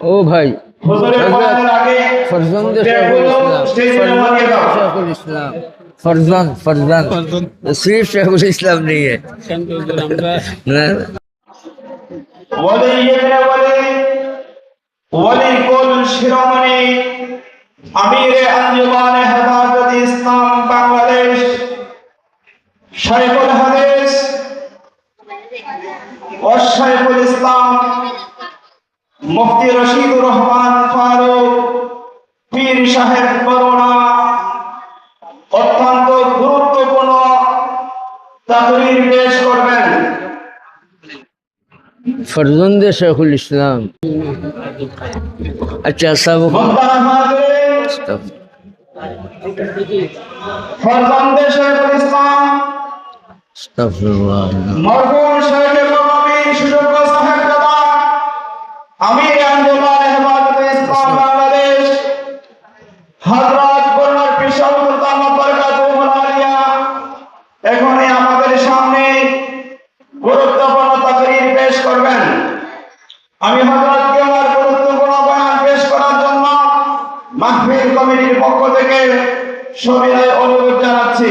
ও ভাই। ফরজন শেখুল ইসলাম। ফরজন ফরজন হাদিস ও শাইখুল ইসলাম। মুফতি রশিদুর রহমান ফারুক পীর সাহেব করোনা অত্যন্ত গুরুত্বপূর্ণ তাকরীর পেশ করবেন। ফরজন্দ শেখুল ইসলাম। আচ্ছা সব মোহতারাম শেখুল ইসলাম। আস্তাগফিরুল্লাহ। মরহুম শেখ দাদা আমির আঞ্জুমান হেফাজত ইসলাম বাংলাদেশ। হযরত বর্ণার আলিয়া এখনই আমাদের সামনে গুরুত্বপূর্ণ তাকরীর পেশ করবেন। আমি হযরতকে গুরুত্বপূর্ণ বয়ান করার জন্য মাহফিল কমিটির পক্ষ থেকে সবিনয় অনুরোধ জানাচ্ছি।